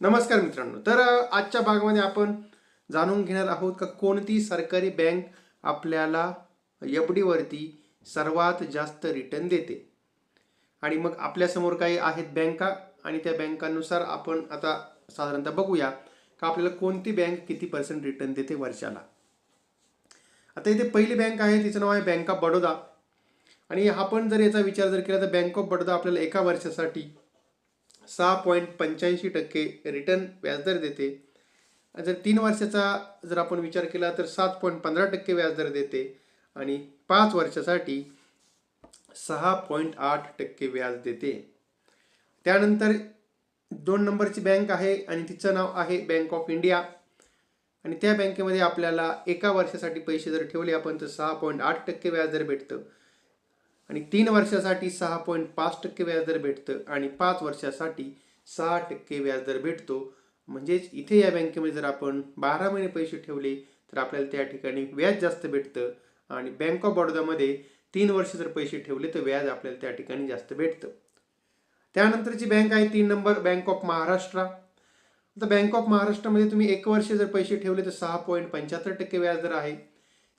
नमस्कार मित्रांनो. तर आजच्या भागामध्ये आपण जाणून घेणार आहोत का कोणती सरकारी बँक आपल्याला एफ डीवरती सर्वात जास्त रिटर्न देते? आणि मग आपल्यासमोर काही आहेत बँका आणि त्या बँकांनुसार आपण आता साधारणतः बघूया का आपल्याला कोणती बँक किती पर्सेंट रिटर्न देते वर्षाला. आता इथे पहिली बँक आहे तिचं नाव आहे बँक ऑफ बडोदा. आणि आपण जर याचा विचार जर केला तर बँक ऑफ बडोदा आपल्याला एका वर्षासाठी सहा पॉईंट पंच्याऐंशी टक्के रिटर्न व्याजदर देते. जर तीन वर्षाचा जर आपण विचार केला तर सात पॉईंट पंधरा टक्के व्याजदर देते. आणि पाच वर्षासाठी सहा पॉईंट आठ टक्के व्याज देते. त्यानंतर दोन नंबरची बँक आहे आणि तिचं नाव आहे बँक ऑफ इंडिया. आणि त्या बँकेमध्ये आपल्याला एका वर्षासाठी पैसे जर ठेवले आपण तर सहा पॉईंट आठ टक्के व्याजदर भेटतं. आणि तीन वर्षासाठी सहा पॉईंट पाच टक्के व्याजदर भेटतं आणि पाच वर्षासाठी सहा टक्के व्याजदर भेटतो. म्हणजेच इथे या बँकेमध्ये जर आपण बारा महिने पैसे ठेवले तर आपल्याला त्या ठिकाणी व्याज जास्त भेटतं. आणि बँक ऑफ बडोदामध्ये तीन वर्ष जर पैसे ठेवले तर व्याज आपल्याला त्या ठिकाणी जास्त भेटतं. त्यानंतरची बँक आहे तीन नंबर बँक ऑफ महाराष्ट्र तर बँक ऑफ महाराष्ट्रामध्ये तुम्ही एक वर्ष जर पैसे ठेवले तर सहा पॉईंट पंच्याहत्तर टक्के व्याजदर आहे.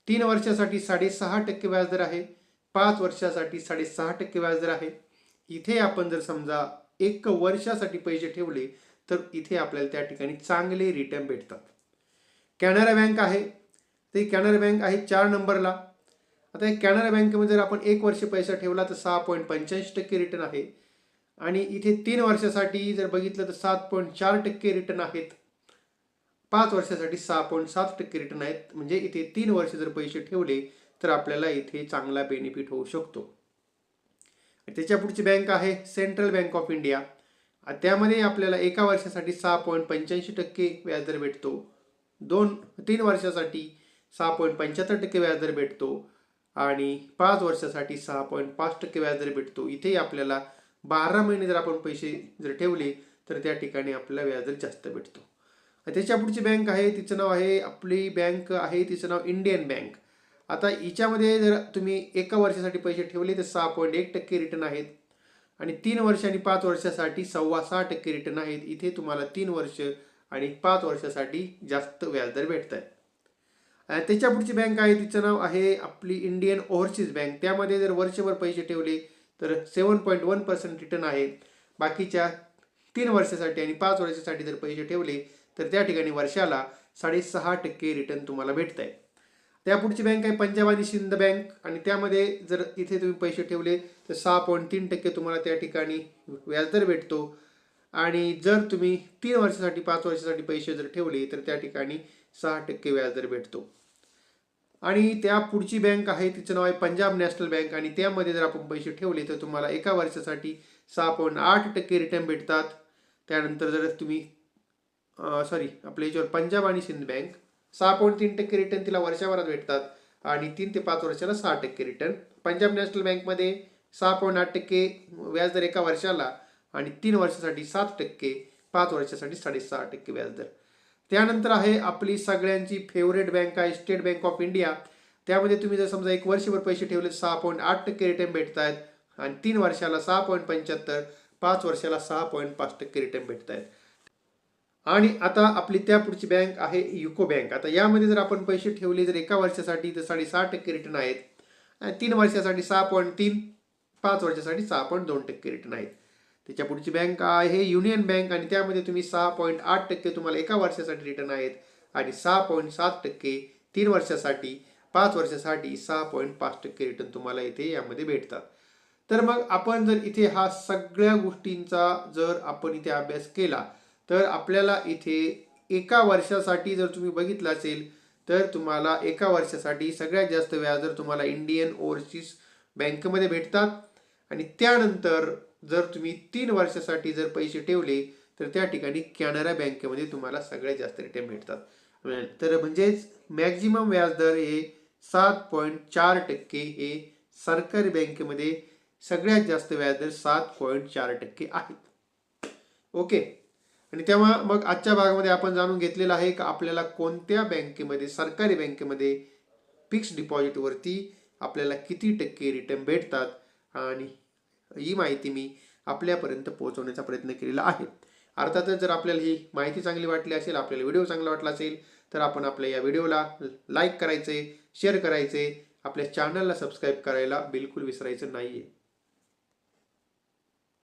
तीन वर्षासाठी साडेसहा टक्के व्याजदर आहे. पाच वर्षासाठी साडेसहा टक्के व्याजदर आहे. इथे आपण जर समजा एक वर्षासाठी पैसे ठेवले तर इथे आपल्याला त्या ठिकाणी चांगले रिटर्न भेटतात. कॅनरा बँक आहे. ते कॅनरा बँक आहे चार नंबरला. आता कॅनरा बँकेमध्ये जर आपण एक वर्ष पैसा ठेवला तर सहा पॉईंट पंच्याऐंशी टक्के रिटर्न आहे. आणि इथे तीन वर्षासाठी जर बघितलं तर सात पॉईंट चार टक्के रिटर्न आहेत. पाच वर्षासाठी सहा पॉईंट सात टक्के रिटर्न आहेत. म्हणजे इथे तीन वर्ष जर पैसे ठेवले तर आपल्याला इथे चांगला बेनिफिट होऊ शकतो. त्याच्या पुढची बँक आहे सेंट्रल बँक ऑफ इंडिया त्यामध्ये आपल्याला एका वर्षासाठी सहा पॉईंट पंच्याऐंशी टक्के व्याजदर भेटतो. दोन तीन वर्षासाठी सहा पॉईंट पंच्याहत्तर टक्के व्याजदर भेटतो. आणि पाच वर्षासाठी सहा पॉईंट पाच टक्के व्याजदर भेटतो. इथेही आपल्याला बारा महिने जर आपण पैसे जर ठेवले तर त्या ठिकाणी आपल्याला व्याजदर जास्त भेटतो. त्याच्या पुढची बँक आहे तिचं नाव आहे आपली बँक आहे तिचं नाव इंडियन बँक आता हिच्यामध्ये जर तुम्ही एका वर्षासाठी पैसे ठेवले तर सहा पॉईंट एक टक्के रिटर्न आहेत. आणि तीन वर्ष आणि पाच वर्षासाठी सव्वा सहा टक्के रिटर्न आहेत. इथे तुम्हाला तीन वर्ष आणि पाच वर्षासाठी जास्त व्याजदर भेटत आहे आणि त्याच्या पुढची बँक आहे तिचं नाव आहे आपली इंडियन ओव्हरसीज बँक त्यामध्ये जर वर्षभर पैसे ठेवले तर seven point one percent return आहे. बाकीच्या तीन वर्षासाठी आणि पाच वर्षासाठी जर पैसे ठेवले तर त्या ठिकाणी वर्षाला साडेसहा टक्के रिटर्न तुम्हाला भेटत आहे त्या पुढची बँक आहे पंजाब आणि सिंध बँक आणि त्यामध्ये जर इथे तुम्ही पैसे ठेवले तर सहा पॉईंट तीन टक्के तुम्हाला त्या ठिकाणी व्याजदर भेटतो. आणि जर तुम्ही तीन वर्षासाठी पाच वर्षासाठी पैसे जर ठेवले तर त्या ठिकाणी सहा टक्के व्याजदर भेटतो. आणि त्या पुढची बँक आहे तिचं नाव आहे पंजाब नॅशनल बँक आणि त्यामध्ये जर आपण पैसे ठेवले तर तुम्हाला एका वर्षासाठी सहा पॉईंट आठ टक्के रिटर्न भेटतात. त्यानंतर जर तुम्ही सॉरी आपल्या याच्यावर पंजाब आणि सिंध बँक सहा पॉईंट तीन टक्के रिटर्न तिला वर्षभरात भेटतात आणि तीन ते पाच वर्षाला सहा टक्के रिटर्न पंजाब नॅशनल बँकमध्ये सहा पॉईंट आठ टक्के व्याजदर एका वर्षाला आणि तीन वर्षासाठी सात टक्के पाच वर्षासाठी साडेसहा टक्के व्याजदर त्यानंतर आहे आपली सगळ्यांची फेवरेट बँक आहे स्टेट बँक ऑफ इंडिया त्यामध्ये तुम्ही जर समजा एक वर्षभर पैसे ठेवले तर सहा पॉईंट आठ टक्के रिटर्न भेटत आहेत आणि तीन वर्षाला सहा पॉईंट पंच्याहत्तर पाच वर्षाला सहा पॉईंट पाच टक्के रिटर्न भेटत आहेत आणि आता आपली त्या पुढची बँक आहे युको बँक आता यामध्ये जर आपण पैसे ठेवले जर एका वर्षासाठी तर साडेसहा टक्के रिटर्न आहेत. आणि तीन वर्षासाठी सहा पॉईंट तीन पाच वर्षासाठी सहा पॉईंट दोन टक्के रिटर्न आहेत. त्याच्या पुढची बँक आहे युनियन बँक आणि त्यामध्ये तुम्ही सहा पॉईंट आठ टक्के तुम्हाला एका वर्षासाठी रिटर्न आहेत. आणि सहा पॉईंट सात टक्के तीन वर्षासाठी पाच वर्षासाठी सहा पॉईंट पाच टक्के रिटर्न तुम्हाला इथे यामध्ये भेटतात. तर मग आपण जर इथे हा सगळ्या गोष्टींचा जर आपण इथे अभ्यास केला तर आपल्याला इथे एका वर्षासाठी जर तुम्ही बघितलं असेल तर तुम्हाला एका वर्षासाठी सगळ्यात जास्त व्याजदर तुम्हाला इंडियन ओव्हरसीज बँकेमध्ये भेटतात. आणि त्यानंतर जर तुम्ही तीन वर्षासाठी जर पैसे ठेवले तर त्या ठिकाणी कॅनरा बँकेमध्ये तुम्हाला सगळ्यात जास्त रिटर्न भेटतात. तर म्हणजेच मॅक्झिमम व्याजदर हे सात पॉईंट चार टक्के हे सरकारी बँकेमध्ये सगळ्यात जास्त व्याजदर सात पॉईंट चार टक्के आहेत. ओके आणि तेव्हा मग आजच्या भागामध्ये आपण जाणून घेतलेलं आहे का आपल्याला कोणत्या बँकेमध्ये सरकारी बँकेमध्ये फिक्स डिपॉझिटवरती आपल्याला किती टक्के रिटर्न भेटतात? आणि ही माहिती मी आपल्यापर्यंत पोहोचवण्याचा प्रयत्न केलेला आहे. अर्थातच जर आपल्याला ही माहिती चांगली वाटली असेल आपल्याला व्हिडिओ चांगला वाटला असेल तर आपण आपल्या या व्हिडिओला लाईक करायचे शेअर करायचे. आपल्या चॅनलला सबस्क्राईब करायला बिलकुल विसरायचं नाही आहे